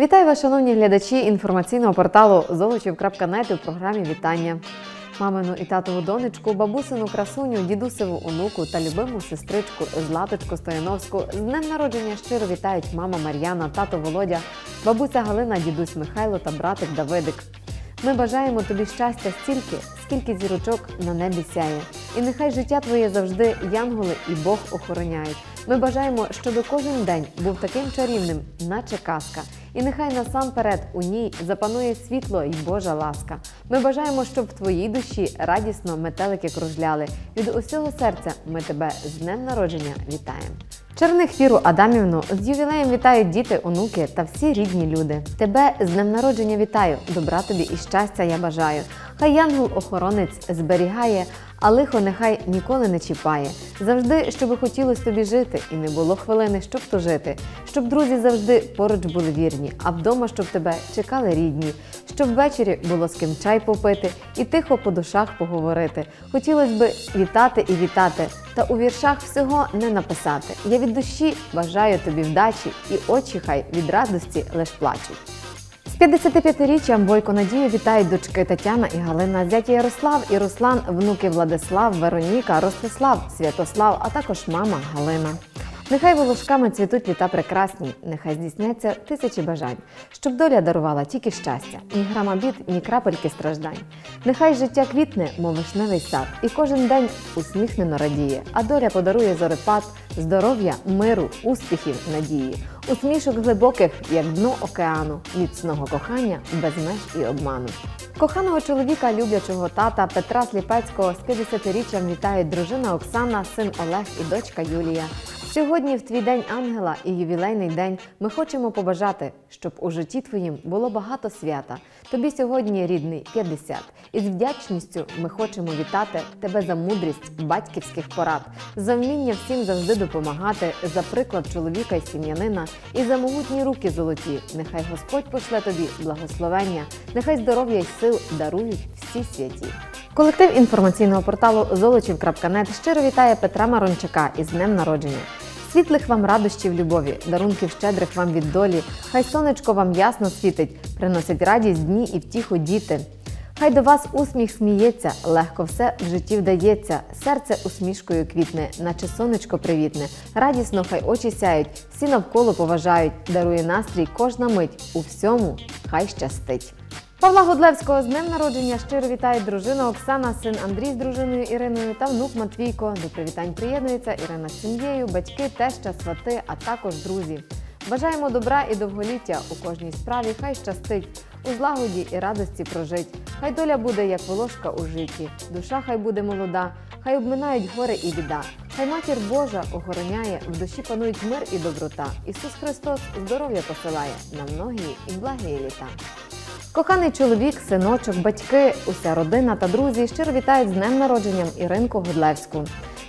Вітаю вас, шановні глядачі інформаційного порталу Золочів.нет у програмі Вітання. Мамину і татову донечку, бабусину красуню, дідусеву онуку та любиму сестричку Златочку Стояновську з днем народження щиро вітають мама Мар'яна, тато Володя, бабуся Галина, дідусь Михайло та братик Давидик. Ми бажаємо тобі щастя стільки, скільки зірочок на небі сяє. І нехай життя твоє завжди янголи і Бог охороняють. Ми бажаємо, щоб кожен день був таким чарівним, наче казка. І нехай насамперед у ній запанує світло і Божа ласка. Ми бажаємо, щоб в твоїй душі радісно метелики кружляли. Від усього серця ми тебе з днем народження вітаємо. Черних Віру Адамівну з ювілеєм вітають діти, онуки та всі рідні люди. Тебе з днем народження вітаю, добра тобі і щастя я бажаю. Хай янгол-охоронець зберігає, а лихо нехай ніколи не чіпає. Завжди, щоби хотілося тобі жити, і не було хвилини, щоб тужити, щоб друзі завжди поруч були вірні, а вдома, щоб тебе чекали рідні, щоб ввечері було з ким чай попити і тихо по душах поговорити. Хотілося би вітати і вітати, та у віршах всього не написати. Я від душі бажаю тобі вдачі, і очі хай від радості лиш плачуть. З 55-річчям Бойко Надію вітають дочки Тетяна і Галина, зяті Ярослав і Руслан, внуки Владислав, Вероніка, Ростислав, Святослав, а також мама Галина. Нехай волошками цвітуть літа прекрасні, нехай здійсняться тисячі бажань, щоб доля дарувала тільки щастя, ні грама бід, ні крапельки страждань. Нехай життя квітне, мов вишневий сад, і кожен день усміхнено радіє, а доля подарує зорепад, здоров'я, миру, успіхів, надії, усмішок глибоких, як дно океану, міцного кохання без меж і обману. Коханого чоловіка, люблячого тата Петра Сліпецького з 50-річчям вітають дружина Оксана, син Олег і дочка Юлія. Сьогодні, в твій день ангела і ювілейний день, ми хочемо побажати, щоб у житті твоїм було багато свята. Тобі сьогодні, рідний, 50. І з вдячністю ми хочемо вітати тебе за мудрість батьківських порад, за вміння всім завжди допомагати, за приклад чоловіка і сім'янина, і за могутні руки золоті. Нехай Господь пошле тобі благословення, нехай здоров'я й сил дарують всі святі. Колектив інформаційного порталу Золочів.нет щиро вітає Петра Марончака із днем народження. Світлих вам радощів любові, дарунків щедрих вам від долі, хай сонечко вам ясно світить, приносять радість дні і втіху діти. Хай до вас усміх сміється, легко все в житті вдається, серце усмішкою квітне, наче сонечко привітне. Радісно хай очі сяють, всі навколо поважають, дарує настрій кожна мить. У всьому хай щастить. Павла Гудлевського з днем народження щиро вітає дружина Оксана, син Андрій з дружиною Іриною та внук Матвійко. До привітань приєднується Ірина з сім'єю, батьки, теща, свати, а також друзі. Бажаємо добра і довголіття у кожній справі. Хай щастить, у злагоді і радості прожить. Хай доля буде, як волошка у житті, душа хай буде молода, хай обминають горе і біда. Хай матір Божа охороняє, в душі панують мир і доброта. Ісус Христос здоров'я посилає на многії і благі літа. Коханий чоловік, синочок, батьки, уся родина та друзі щиро вітають з днем народженням Іринку Гудлевську.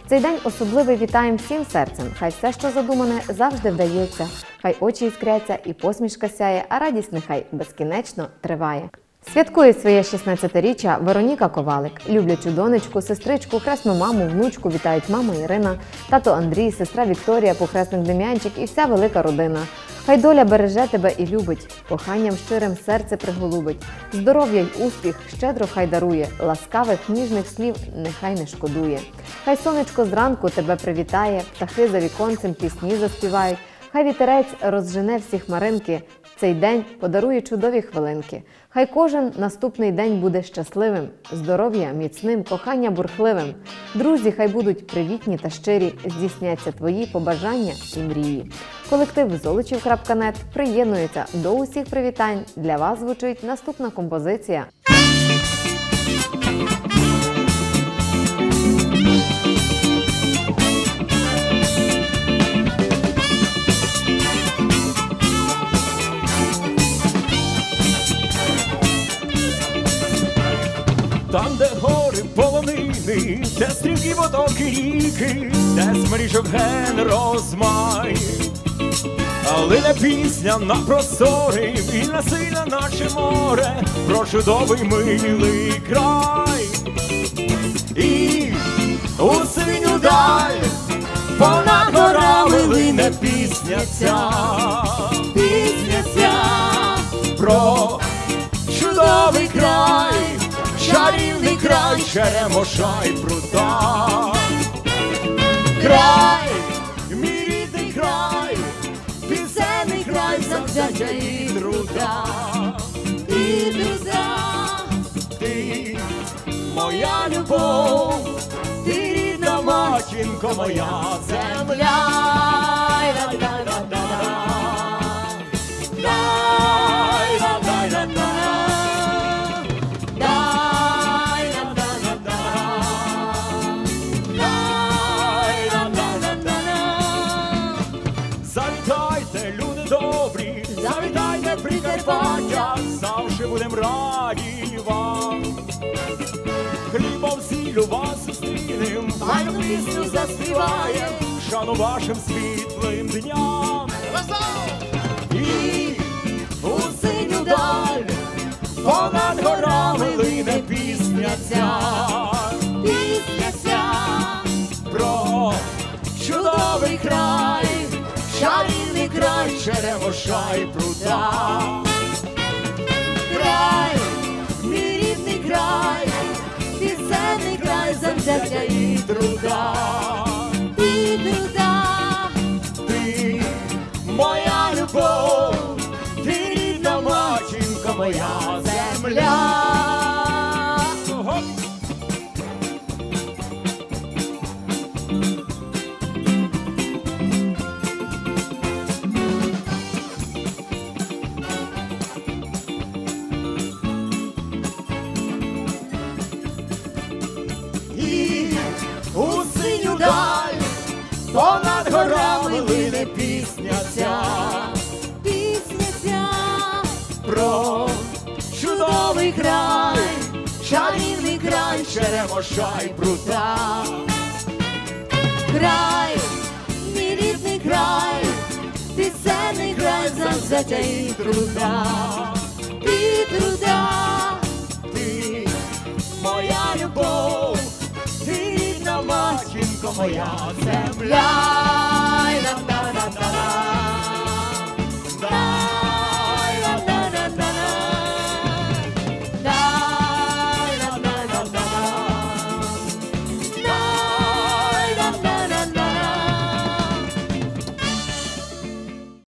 Цей день особливий вітаємо всім серцем. Хай все, що задумане, завжди вдається. Хай очі іскряться і посмішка сяє, а радість нехай безкінечно триває. Святкує своє 16-річчя Вероніка Ковалик, люблячу донечку, сестричку, хресну маму, внучку вітають мама Ірина, тато Андрій, сестра Вікторія, похресник Дем'янчик і вся велика родина. Хай доля береже тебе і любить, коханням щирим серце приголубить, здоров'я й успіх щедро хай дарує, ласкавих ніжних слів нехай не шкодує. Хай сонечко зранку тебе привітає, птахи за віконцем пісні заспівають. Хай вітерець розжене всі хмаринки, цей день подарує чудові хвилинки. Хай кожен наступний день буде щасливим, здоров'я міцним, кохання бурхливим. Друзі, хай будуть привітні та щирі, здійсняться твої побажання і мрії. Колектив Золочів.нет приєднується до усіх привітань. Для вас звучить наступна композиція. Там, де гори полонини, де стрімкі потоки ріки, де смиріжок ген розмай. Не пісня на простори, вільна сильна, наче море, про чудовий милий край. І у синю даль понад горами лине пісня ця, пісня ця. про чудовий край, край, черемоша і пруда. Край, мій рідний край, пісенний край завзяття і труда. І труда, Ти моя любов, ти рідна матінко моя земля, будем раді вам. Хлібом сіллю вас зустрінем, Файну пісню заспіваєм, шану вашим світлим дням. І у синю даль понад горами лине пісня ця пісня ця, про чудовий край, чарівний край, черемоша й пруда. Завзяття ти друга, ты моя любов, ти рідна матінка моя земля. Лине пісня ця. Пісня ця, про чудовий край, чарівний край, черемоша й пруда. край, мій рідний край, пісенний край, завзяття і труда, і труда, Ти моя любов, får jag sämja.